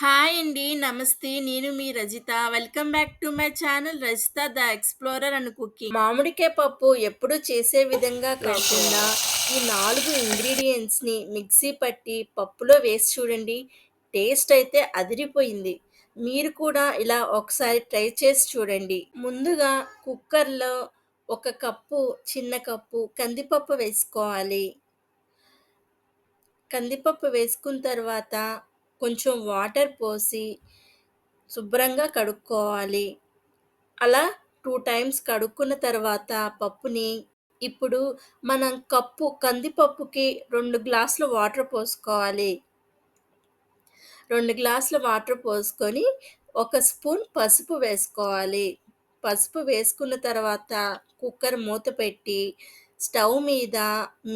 Hi అండి. నమస్తే. నేను మీ Rajitha. Welcome back to my channel 'Rajitha the explorer and cooking'. మామిడికాయ పప్పు ఎప్పుడు చేసే విధంగా కాకుండా ఈ నాలుగు ఇంగ్రీడియంట్స్ని మిక్సీ పట్టి పప్పులో వేసి చూడండి. టేస్ట్ అయితే అదిరిపోయింది. మీరు కూడా ఇలా ఒకసారి ట్రై చేసి చూడండి. ముందుగా కుక్కర్‌లో ఒక కప్పు చిన్న కప్పు కందిపప్పు వేసుకోవాలి. కందిపప్పు వేసుకున్న తర్వాత కొంచెం వాటర్ పోసి శుభ్రంగా కడుక్కోవాలి. అలా టూ టైమ్స్ కడుక్కున్న తర్వాత పప్పుని ఇప్పుడు మనం కప్పు కందిపప్పుకి రెండు గ్లాసులు వాటర్ పోసుకోవాలి. రెండు గ్లాసుల వాటర్ పోసుకొని ఒక స్పూన్ పసుపు వేసుకోవాలి. పసుపు వేసుకున్న తర్వాత కుక్కర్ మూత పెట్టి స్టవ్ మీద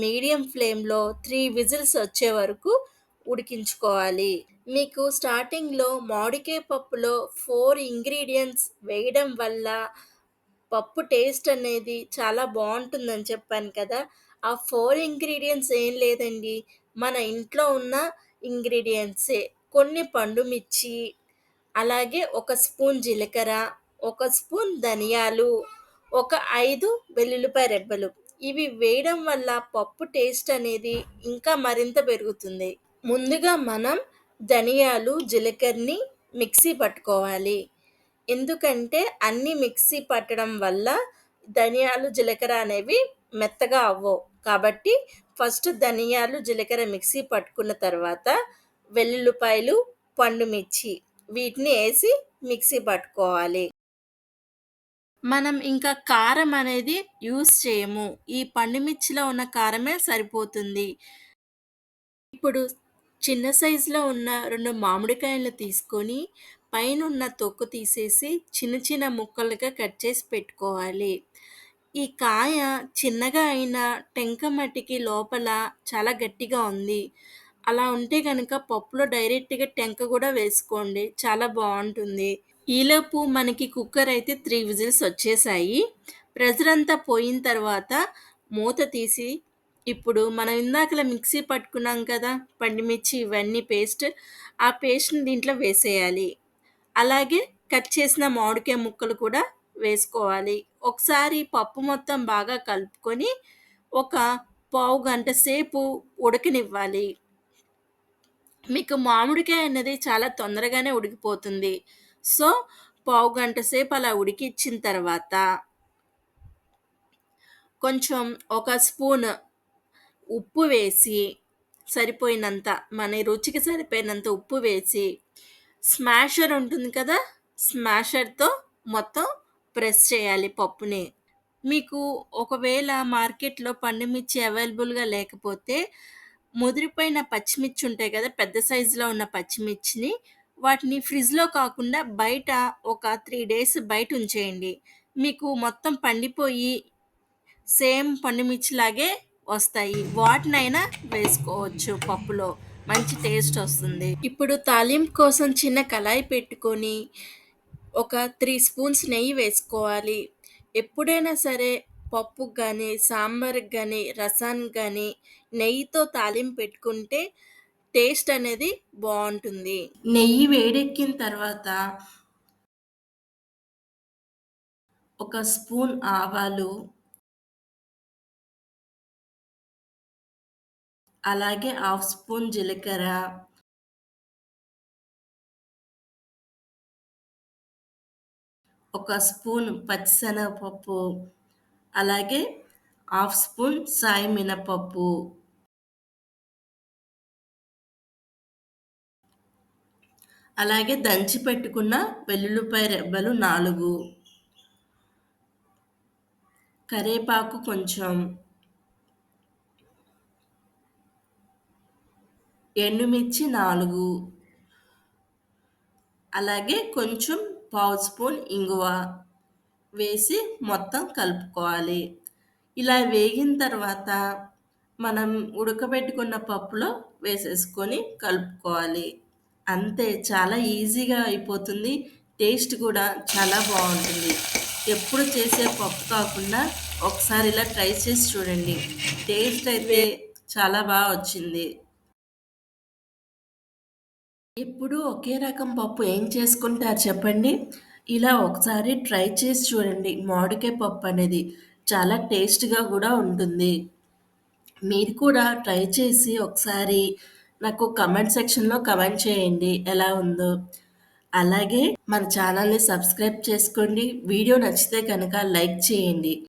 మీడియం ఫ్లేమ్‌లో త్రీ విజిల్స్ వచ్చే వరకు ఉడికించుకోవాలి. మీకు స్టార్టింగ్‌లో మామిడికాయ పప్పులో ఫోర్ ఇంగ్రీడియంట్స్ వేయడం వల్ల పప్పు టేస్ట్ అనేది చాలా బాగుంటుందని చెప్పాను కదా! ఆ ఫోర్ ఇంగ్రీడియంట్స్ ఏం లేదండి. మన ఇంట్లో ఉన్న ఇంగ్రీడియంట్సే కొన్ని పండు మిర్చి, అలాగే ఒక స్పూన్ జీలకర్ర, ఒక స్పూన్ ధనియాలు, ఒక ఐదు వెల్లుల్లిపాయ రెబ్బలు. ఇవి వేయడం వల్ల పప్పు టేస్ట్ అనేది ఇంకా మరింత పెరుగుతుంది. ముందుగా మనం ధనియాలు, జీలకర్రని మిక్సీ పట్టుకోవాలి. ఎందుకంటే అన్నీ మిక్సీ పట్టడం వల్ల ధనియాలు, జీలకర్ర అనేవి మెత్తగా అవ్వవు. కాబట్టి ఫస్ట్ ధనియాలు, జీలకర్ర మిక్సీ పట్టుకున్న తర్వాత వెల్లుల్లిపాయలు, పండు మిర్చి వీటిని వేసి మిక్సీ పట్టుకోవాలి. మనం ఇంకా కారం అనేది యూస్ చేయము. ఈ పండుమిర్చిలో ఉన్న కారమే సరిపోతుంది. ఇప్పుడు చిన్న సైజులో ఉన్న రెండు మామిడికాయలు తీసుకొని పైన ఉన్న తొక్కు తీసేసి చిన్న చిన్న ముక్కలుగా కట్ చేసి పెట్టుకోవాలి. ఈ కాయ చిన్నగా అయినా టెంక మట్టికి లోపల చాలా గట్టిగా ఉంది. అలా ఉంటే కనుక పప్పులో డైరెక్ట్‌గా టెంక కూడా వేసుకోండి. చాలా బాగుంటుంది ఈలోపు మనకి కుక్కర్ అయితే త్రీ విజిల్స్ వచ్చేసాయి. ప్రెజర్ అంతా పోయిన తర్వాత మూత తీసి ఇప్పుడు మనం ఇందాకలా మిక్సీ పట్టుకున్నాం కదా! పండిమిర్చి ఇవన్నీ పేస్ట్. ఆ పేస్ట్‌ని దీంట్లో వేసేయాలి. అలాగే కట్ చేసిన మామిడికాయ ముక్కలు కూడా వేసుకోవాలి. ఒకసారి పప్పు మొత్తం బాగా కలుపుకొని ఒక పావు గంట సేపు ఉడకనివ్వాలి. మీకు మామిడికాయ అనేది చాలా తొందరగానే ఉడికిపోతుంది. సో, పావు గంట సేపు అలా ఉడికిచ్చిన తర్వాత కొంచెం ఒక స్పూన్ ఉప్పు వేసి సరిపోయినంత మన రుచికి సరిపోయినంత ఉప్పు వేసి స్మాషర్ ఉంటుంది కదా! స్మాషర్‌తో మొత్తం ప్రెస్ చేయాలి పప్పుని. మీకు ఒకవేళ మార్కెట్‌లో పండు మిర్చి అవైలబుల్‌గా లేకపోతే ముదిరిపోయిన పచ్చిమిర్చి ఉంటాయి కదా! పెద్ద సైజులో ఉన్న పచ్చిమిర్చిని వాటిని ఫ్రిడ్జ్‌లో కాకుండా బయట ఒక త్రీ డేస్ బయట ఉంచేయండి. మీకు మొత్తం పండిపోయి సేమ్ పండుమిర్చిలాగే వస్తాయి. వాటినైనా వేసుకోవచ్చు పప్పులో. మంచి టేస్ట్ వస్తుంది. ఇప్పుడు తాలింపు కోసం చిన్న కళాయి పెట్టుకొని ఒక త్రీ స్పూన్స్ నెయ్యి వేసుకోవాలి. ఎప్పుడైనా సరే పప్పు కానీ సాంబార్‌కి కానీ రసానికి కానీ నెయ్యితో తాలింపు పెట్టుకుంటే టేస్ట్ అనేది బాగుంటుంది నెయ్యి వేడెక్కిన తర్వాత ఒక స్పూన్ ఆవాలు అలాగే హాఫ్ స్పూన్ జీలకర్ర. ఒక స్పూన్ పచ్చిశనగపప్పు, అలాగే హాఫ్ స్పూన్ సాయి మినపప్పు. అలాగే దంచి పెట్టుకున్న వెల్లుల్లిపాయ రెబ్బలు నాలుగు. కరివేపాకు కొంచెం. ఎండుమిర్చి నాలుగు అలాగే కొంచెం పావు స్పూన్ ఇంగువ వేసి మొత్తం కలుపుకోవాలి. ఇలా వేగిన తర్వాత మనం ఉడకబెట్టుకున్న పప్పులో వేసేసుకొని కలుపుకోవాలి. అంతే చాలా ఈజీగా అయిపోతుంది. టేస్ట్ కూడా చాలా బాగుంటుంది ఎప్పుడు చేసే పప్పు కాకుండా ఒకసారి ఇలా ట్రై చేసి చూడండి. టేస్ట్ అయితే చాలా బాగా వచ్చింది. ఎప్పుడూ ఒకే రకం పప్పు ఏం చేసుకుంటారు చెప్పండి? ఇలా ఒకసారి ట్రై చేసి చూడండి. మామిడికాయ పప్పు అనేది చాలా టేస్ట్‌గా కూడా ఉంటుంది. మీరు కూడా ట్రై చేసి ఒకసారి నాకు కమెంట్ సెక్షన్‌లో కమెంట్ చేయండి ఎలా ఉందో. అలాగే మన ఛానల్‌ని సబ్స్క్రైబ్ చేసుకోండి. వీడియో నచ్చితే కనుక లైక్ చేయండి.